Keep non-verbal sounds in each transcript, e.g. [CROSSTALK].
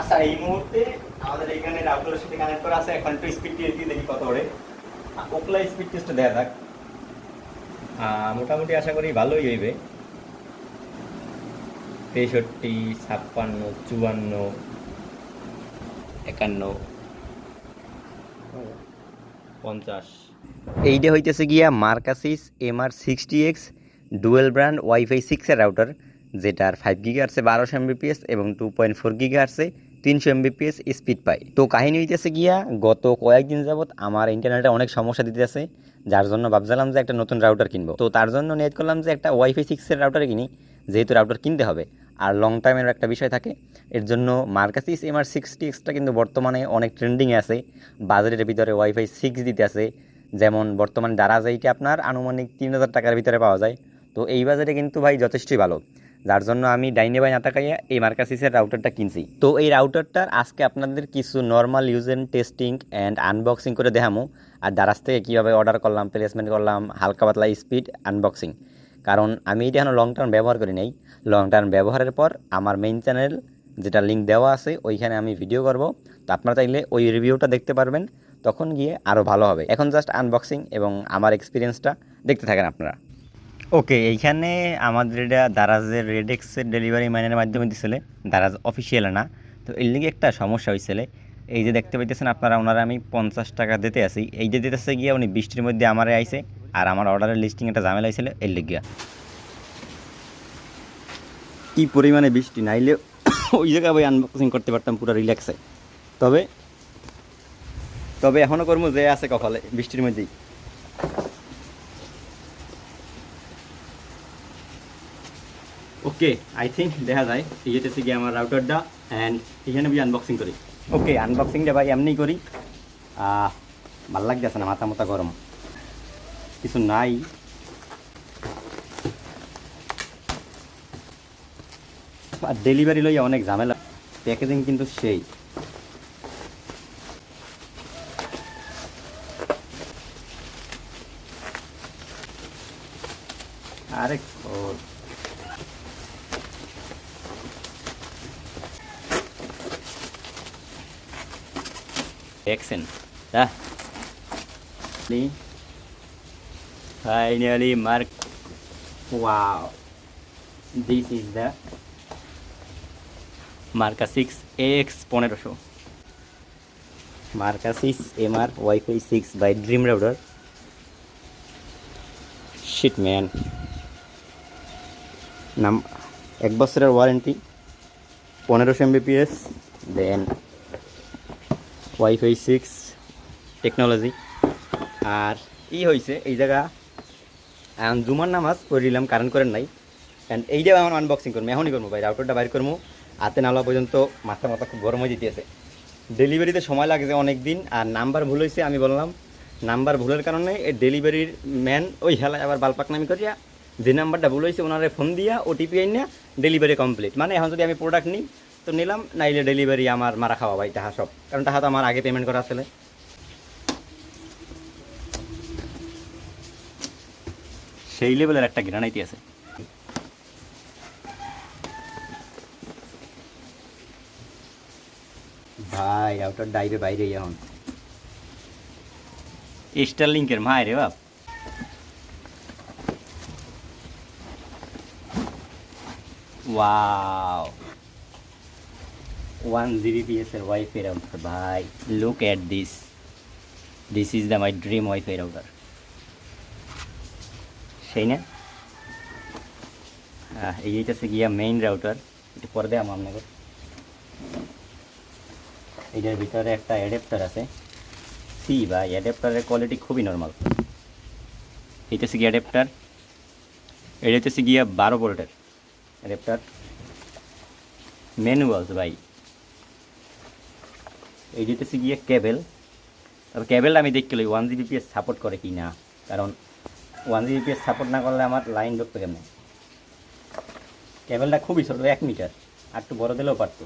আচ্ছা এই মুহূর্তে আমাদের এখানে রাউটারের সাথে কানেক্ট করা আছে। এখন একটু স্পিড টেস্ট দিয়ে দেখি কত ওড়ে। ওকলা স্পিড টেস্ট দেওয়া যাক। মোটামুটি আশা করি ভালোই হইবে। তেষট্টি, ছাপ্পান্ন, চুয়ান্ন, একান্ন, পঞ্চাশ। এইটা হইতেছে গিয়া Mercusys M R sixty X, dual brand, WiFi সিক্সের রাউটার যেটার ফাইভ গিগা আসছে বারোশো এমবিপিএস এবং টু পয়েন্ট ফোর গিগা আসছে তিনশো এমবিপিএস স্পিড পাই তো কাহিনী হইতেছে গিয়া, গত কয়েকদিন যাবৎ আমার ইন্টারনেটে অনেক সমস্যা দিতেছে, যার জন্য ভাবছিলাম যে একটা নতুন রাউটার কিনবো। তো তার জন্য নিয়ত করলাম যে একটা ওয়াইফাই সিক্সের রাউটার কিনি, যেহেতু রাউটার কিনতে হবে। আর লং টাইমের একটা বিষয় থাকে, এর জন্য মার্কাসিস এম আর সিক্সটি এক্সটা কিন্তু বর্তমানে অনেক ট্রেন্ডিংয়ে আছে বাজারের ভিতরে ওয়াইফাই সিক্স দিতে আছে। যেমন বর্তমানে দারাজ এইটা আপনার আনুমানিক তিন হাজার টাকার ভিতরে পাওয়া যায়। তো এই বাজারে কিন্তু ভাই যথেষ্টই ভালো। যার জন্য আমি ডাইনে বাই না তাকাইয়া এই মার্কাসিসের রাউটারটা কিনছি। তো এই রাউটারটার আজকে আপনাদের কিছু normal use and testing and unboxing করে দেখামো। আর দারাজ থেকে কীভাবে অর্ডার করলাম প্লেসমেন্ট করলাম, হালকা পাতলা স্পিড আনবক্সিং কারণ আমি এটা এখন লং টার্ম ব্যবহার করি নাই। লং টার্ম ব্যবহারের পর আমার মেইন চ্যানেল যেটা লিঙ্ক দেওয়া আছে, ওইখানে আমি ভিডিও করব। তো আপনারা চাইলে ওই রিভিউটা দেখতে পারবেন। তখন গিয়ে আরও ভালো হবে। এখন জাস্ট আনবক্সিং এবং আমার এক্সপিরিয়েন্সটা দেখতে থাকেন আপনারা। ওকে এইখানে আমাদের এটা দারাজের রেডেক্সের ডেলিভারি ম্যানের মাধ্যমে দিছিলে দারাজ অফিসিয়াল না। তো এর লিগে একটা সমস্যা হয়েছিল এই যে দেখতে পাইতেছেন আপনারা, ওনারা আমি পঞ্চাশ টাকা দিতে আসি এই যে দিতেছে গিয়ে উনি বৃষ্টির মধ্যে আমারে আইছে, আর আমার অর্ডারের লিস্টিং একটা ঝামেলা হয়েছিল এর লিগিয়া কি পরিমাণে বৃষ্টি? নাইলে [COUGHS] ওই জায়গায় ওই আনবক্সিং করতে পারতাম পুরো রিল্যাক্সে তবে তবে এখনও করব যে আছে কপালে বৃষ্টির মধ্যেই। ওকে আই থিঙ্ক দেখা যায় এই যেতেছে গিয়ে আমার রাউটারটা অ্যান্ড এখানে আমি আনবক্সিং করি। ওকে আনবক্সিংটা ভাই এমনি করি। ভালো লাগতেছে না, মাথা মাথা গরম। কিছু নাই। আর ডেলিভারি লইয়া অনেক ঝামেলা। প্যাকেজিং কিন্তু সেই। আরে দেখছেন তা finally mark wow this is the মার্কা সিক্স এক্স পনেরোশো মার্কা six M R WiFi six by dream router shit man নাম এক বছরের ওয়ারেন্টি পনেরোশো Mbps then WiFi six technology আর ই হয়েছে এই জায়গা। জুমার নামাজ পড়ে দিলাম কারণ করেন নাই। অ্যান্ড এইটা এখন আনবক্সিং করব এখনই করব ভাই রাউটারটা বাইর করব হাতে নালা পর্যন্ত মাথা মাথা খুব গরম হয়ে যেতেছে। ডেলিভারিতে সময় লাগছে অনেক দিন আর নাম্বার ভুল হয়েছে আমি বললাম। নাম্বার ভুলের কারণে এই ডেলিভারির ম্যান ওই হেলায় আবার বালপাক নামি করিয়া যে নাম্বারটা ভুল হয়েছে ওনারে ফোন দিয়া ওটিপি আইনা ডেলিভারি কমপ্লিট মানে এখন যদি আমি প্রোডাক্ট নিই তো নিলাম, নাইলে ডেলিভারি আমার মারা খাওয়া ভাই, তাহা সব। কারণ তাহা তো আমার আগে পেমেন্ট করা আসলে সেই লেভেলের একটা গ্রানাইতি আছে। ভাই আউটার ডাইবে বাইরে এখন। স্টার লিঙ্কের মায় রে বাপ। ওয়াও ওয়ান জিবিপিএস এর ওয়াইফাই রাউটার ভাই look at this this is the my dream WiFi router সেই না? হ্যাঁ এই হচ্ছে গিয়া মেইন রাউটার একটু পরে দেয় আমার আপনাকে এটার ভিতরে একটা অ্যাডাপ্টার আছে। সি বা অ্যাডাপ্টারের কোয়ালিটি খুবই নর্মাল এটা হচ্ছে গিয়া অ্যাডাপ্টার এটা হচ্ছে গিয়া বারো ভোল্টের অ্যাডাপ্টার ম্যানুয়ালস ভাই। এই হচ্ছে গিয়ে কেবেল তবে কেবেলটা আমি দেখতে লই ওয়ান জিবিপিএস সাপোর্ট করে কি না? কারণ ওয়ান জিবিপিএস সাপোর্ট না করলে আমার লাইন ঢুকতো কেমন? কেবেলটা খুবই ছোটো, এক মিটার আর একটু বড় দিলেও পারতো।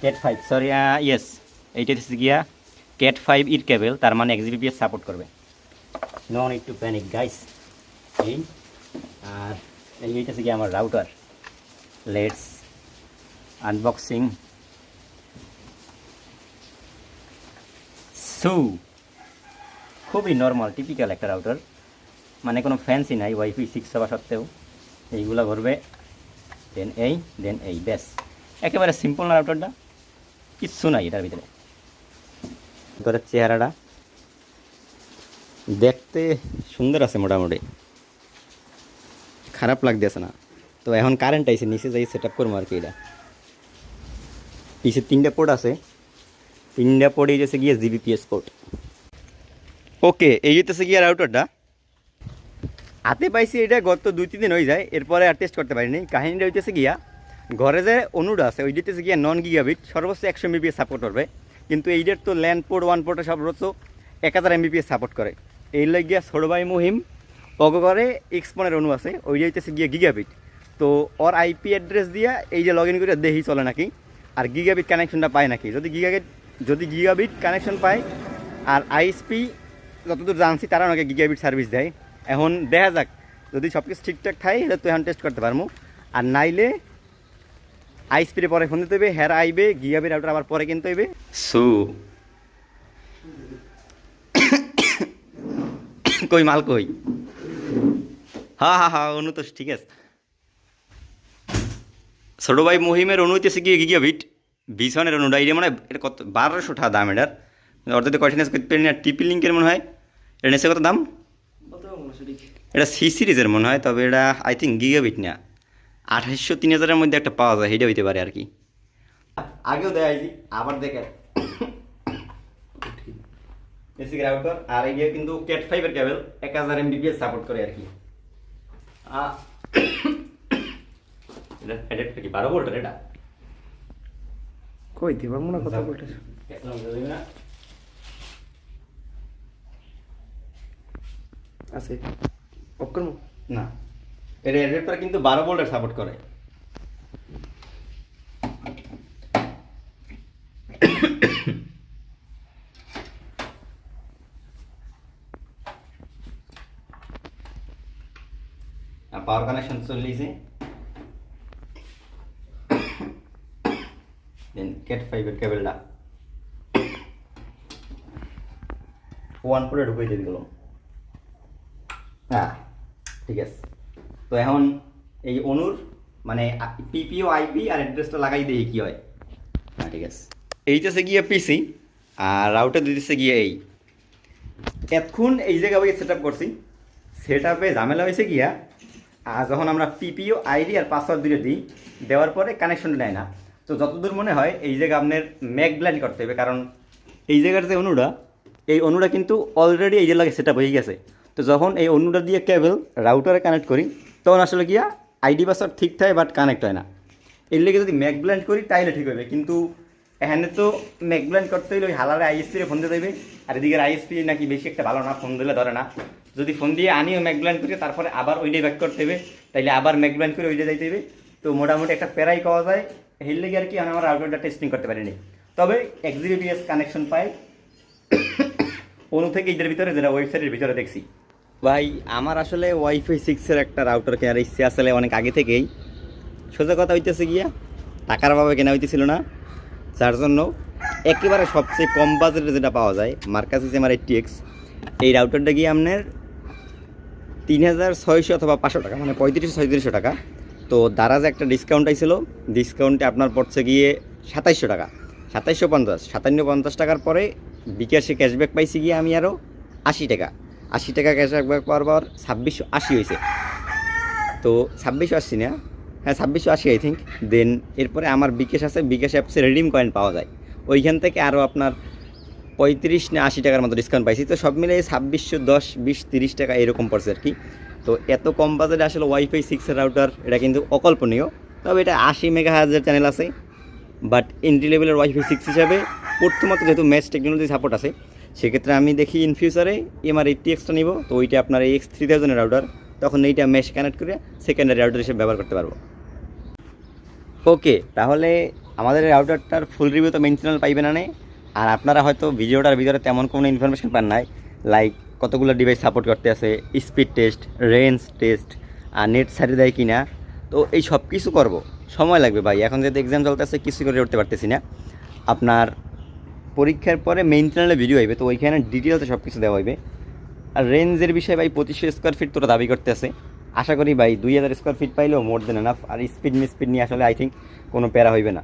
ক্যাট ফাইভ সরি ইয়েস এইটা হচ্ছে গিয়া ক্যাট ফাইভ ইর কেবেল তার মানে এক জিবিপিএস সাপোর্ট করবে। No need to panic guys এই, আর এই হচ্ছে গিয়ে আমার রাউটার লেটস আনবক্সিং সু খুবই নর্মাল টিপিক্যাল একটা রাউটার মানে কোনো ফ্যান্সি নাই ওয়াইফাই সিক্স হওয়া সত্ত্বেও। এইগুলো ঘুরবে দেন এই দেন এই, ব্যাস। একেবারে সিম্পল না রাউটারটা কিচ্ছু নাই এটার ভিতরে। ভিতরের চেহারাটা। দেখতে সুন্দর আছে মোটামুটি। খারাপ লাগতেছে না। তো এখন কারেন্ট আইছে, নিচে যাই সেট আপ করব আর কি এটা। পিছে তিনটা পোর্ট আছে। তিনটা পোর্ট এই যাচ্ছে গিয়ে জিবিপিএস পোর্ট ওকে এই হইতেছে গিয়ে রাউটারটা হাতে পাইছি এটা গত দুই তিন দিন হয়ে যায় এরপরে আর টেস্ট করতে পারিনি। কাহিনীটা হইতেছে গিয়া ঘরে যে অনুটা আছে ওই দিতেছে গিয়া নন গিগাবিট সর্বোচ্চ একশো এমবিপিএস সাপোর্ট করবে। কিন্তু এইটার তো ল্যান্ড পোর্ট ওয়ান পোর্টে সর্বোচ্চ এক হাজার এমবিপিএস সাপোর্ট করে। এই লাগ গিয়া ছোটবাই মুহিম অগঘরে এক্সপনের অনু আছে ওইটা হইতেছে গিয়া গিগাবিট তো ওর আইপি অ্যাড্রেস দিয়া এই যে লগ ইন করে দেহি চলে নাকি। আর গিগাবিট কানেকশনটা পায় নাকি? যদি গিগাবিট যদি গিগাবিট কানেকশন পায়, আর আইএসপি যতদূর জানছি, তারা আমাকে গিগাবিট সার্ভিস দেয়। এখন দেখা যাক, যদি সব কিছু ঠিকঠাক থাকে, তাহলে তো এখন টেস্ট করতে পারব। আর নাইলে আইএসপিরে পরে ফোন দিতে হবে হেরা আইবে গিগাবিট রাউটার আবার পরে কিনতে হইবে। সু [COUGHS] কই মাল কই? হা হা হা, অনুতোষ, ঠিক আছে। ছোট ভাই মহিমের অনু হইতেছে গিয়ে গিগাবিট বিছনের অনুটা এটা মানে এটা কত, বারোশো টাকা দাম এটার। অর্থাৎ কঠিন করতে না, টিপি লিঙ্কের মনে হয়। এটা নেছে কত দাম? এটা সি সিরিজের মনে হয়, তবে এটা আই থিঙ্ক গিগাবিট না আঠাইশশো, তিন হাজারের মধ্যে একটা পাওয়া যায় সেটা হইতে পারে আর কি। আগেও দেয় আবার দেখে এসি রাউটার আর এই কিন্তু ক্যাট ফাইভের কেবল এক হাজার এমবিপিএস সাপোর্ট করে আর কি। এটা কি বারো ভোল্টের এটা? কই দিবা মনে কথা বলতে আছে? অফ করব? না। এর অ্যাডাপ্টার কিন্তু বারো ভোল্টের সাপোর্ট করে। পাওয়ার কানেকশন চলিয়েছে দেন ক্যাট ফাইভের কেবলটা ওয়ান পুরে ঢুকিয়ে দিয়ে দিল। হ্যাঁ ঠিক আছে। তো এখন এই অনুর মানে পিপিও আইপি আর অ্যাড্রেসটা লাগাই দিয়ে কি হয়? হ্যাঁ ঠিক আছে। এইটাছে গিয়ে পিসি আর রাউটার দিতেছে গিয়ে এই। এতক্ষণ এই জায়গায় সেট আপ করছি। সেট আপে ঝামেলা হয়েছে গিয়া, আর যখন আমরা পিপিও আইডি আর পাসওয়ার্ড দিয়ে দিই, দেওয়ার পরে কানেকশন নেয় না। তো যতদূর মনে হয়, এই জায়গা আপনার ম্যাক ব্ল্যান্ড করতে হবে। কারণ এই জায়গার যে অনুটা এই অনুটা কিন্তু অলরেডি এই জায়গায় সেট আপ হয়ে গেছে। তো যখন এই অনুটা দিয়ে কেবল রাউটারে কানেক্ট করি, তখন আসলে গিয়া আইডি পাসওয়ার্ড ঠিক থাকে বাট কানেক্ট হয় না। এর লেগে যদি ম্যাক ব্ল্যান্ড করি, তাইলে ঠিক হবে। কিন্তু এখানে তো ম্যাক ব্ল্যান্ড করতে হলে ওই হালারে আইএসপিরে ফোন দিয়ে দেবে আর এদিকে আইএসপি নাকি বেশি একটা ভালো না ফোন দিলে ধরে না। যদি ফোন দিয়ে আনিও ম্যাক ব্ল্যান্ড করি, তারপরে আবার ওইটাই ব্যাক করতে হবে। তাইলে আবার ম্যাক ব্ল্যান্ড করে ওইটা যাইতে হবে। তো মোটামুটি একটা প্যারাই পাওয়া যায়। এর লেগে আর কি আমি আমার রাউটারটা টেস্টিং করতে পারিনি। তবে এক্সিবিএস কানেকশন পাই। অনু থেকে এদের ভিতরে যেটা ওয়েবসাইটের ভিতরে দেখছি। ভাই, আমার আসলে ওয়াইফাই সিক্সের একটা রাউটার কেনার ইচ্ছে আসলে অনেক আগে থেকেই। সোজা কথা হইতেছে গিয়া, টাকার অভাবে কেনা হইতেছিল না। যার জন্য একেবারে সবচেয়ে কম বাজেটে যেটা পাওয়া যায় মার্কাসিস এমআর এইটটি এক্স এই রাউটারটা গিয়ে আপনার তিন হাজার ছয়শো অথবা পাঁচশো টাকা মানে পঁয়ত্রিশশো, ছয়ত্রিশশো টাকা। তো দারাজে একটা ডিসকাউন্ট আইছিল। ডিসকাউন্টে আপনার পড়ছে গিয়ে সাতাইশশো টাকা। সাতাইশশো পঞ্চাশ। সাতান্ন পঞ্চাশ টাকার পরে বিকাশে ক্যাশব্যাক পাইছি গিয়ে আমি আরও আশি টাকা। আশি টাকা ক্যাশব্যাক পাওয়ার পর ছাব্বিশশো আশি হয়েছে তো ছাব্বিশশো আশি না? হ্যাঁ ছাব্বিশশো আশি আই থিঙ্ক দেন এরপরে আমার বিকাশ আছে। বিকাশ অ্যাপসে রিডিম কয়েন পাওয়া যায়। ওইখান থেকে আরও আপনার পঁয়ত্রিশ না আশি টাকার মতো ডিসকাউন্ট পাইছি। তো সব মিলে ছাব্বিশশো দশ, বিশ, তিরিশ টাকা এরকম পড়ছে আর কি। তো এত কম বাজেটে আসলে ওয়াইফাই সিক্সের রাউটার এটা কিন্তু অকল্পনীয়। তবে এটা আশি মেগা হাজার চ্যানেল আছে। বাট এন্ট্রি লেভেলের ওয়াইফাই সিক্স হিসাবে প্রথমত যেহেতু ম্যাচ টেকনোলজি সাপোর্ট আছে, সেক্ষেত্রে আমি দেখি ইন ফিউচারে এমআর এইটটি এক্সটা নিব। তো ওইটা আপনার এক্স থ্রি থাউজেন্ডের রাউটার তখন এইটা মেশ কানেক্ট করে সেকেন্ডারি রাউটার হিসেবে ব্যবহার করতে পারব। ওকে তাহলে আমাদের রাউটারটার ফুল রিভিউ তো মেন চ্যানেল পাইবে না নে। আর আপনারা হয়তো ভিডিওটার ভিতরে তেমন কোনো ইনফরমেশন পান নাই। লাইক কতগুলো ডিভাইস সাপোর্ট করতে আছে? স্পিড টেস্ট রেঞ্জ টেস্ট আর নেট সারি দেয় কি না তো এই সব কিছু করব। সময় লাগবে ভাই। এখন যেহেতু এক্সাম চলতেছে কিছু করে উঠতে পারতেছি না। আপনার পরীক্ষার পরে মেইন চ্যানেলে ভিডিও হইবে তো ওইখানে ডিটেলসে সব কিছু দেওয়া হইবে। আর রেঞ্জের বিষয়ে ভাই, পঁচিশশো স্কোয়ার ফিট তোরা দাবি করতে করতেছে। আশা করি ভাই, দুই হাজার স্কোয়ার ফিট পাইলেও মোর দেন এনাফ আর স্পিড মিস্পিড নিয়ে আসলে আই থিঙ্ক কোনো প্যারা হইবে না।